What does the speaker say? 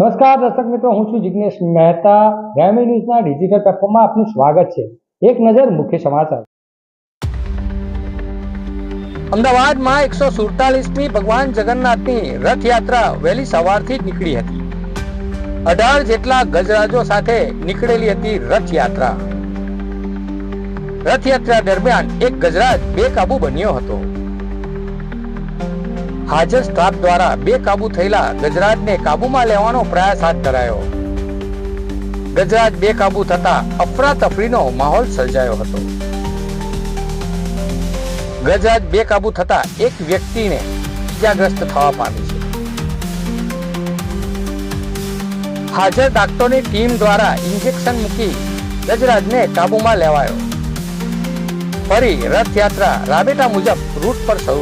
નમસ્કાર દર્શક મિત્રો, હું છું જિગ્નેશ મહેતા. ગ્રામી ન્યૂઝના ડિજિટલ પ્લેટફોર્મમાં આપનું સ્વાગત છે. એક નજર મુખ્ય સમાચાર. અમદાવાદમાં એકસો સુડતાલીસમી ભગવાન જગન્નાથની રથયાત્રા વહેલી સવારથી જ નીકળી હતી. અઢાર જેટલા ગજરાજો સાથે નીકળેલી હતી રથયાત્રા. રથયાત્રા દરમિયાન એક ગજરાજ બેકાબુ બન્યો હતો. હાજર સ્ટાફ દ્વારા બેકાબુ થયેલા ગજરાજને કાબુમાં લેવાનો પ્રયાસ હાથ ધરાયો. ગજરાજ બેકાબુ થતા અફરાતફરીનો માહોલ સર્જાયો હતો. ગજરાજ બેકાબુ થતા એક વ્યક્તિને ઇજાગ્રસ્ત થવા પામી છે. હાજર ડાક્ટરોની ટીમ દ્વારા ઇન્જેક્શન મૂકી ગજરાજને કાબુમાં લેવાયો. ફરી રથયાત્રા રાબેટા મુજબ રૂટ પર શરૂ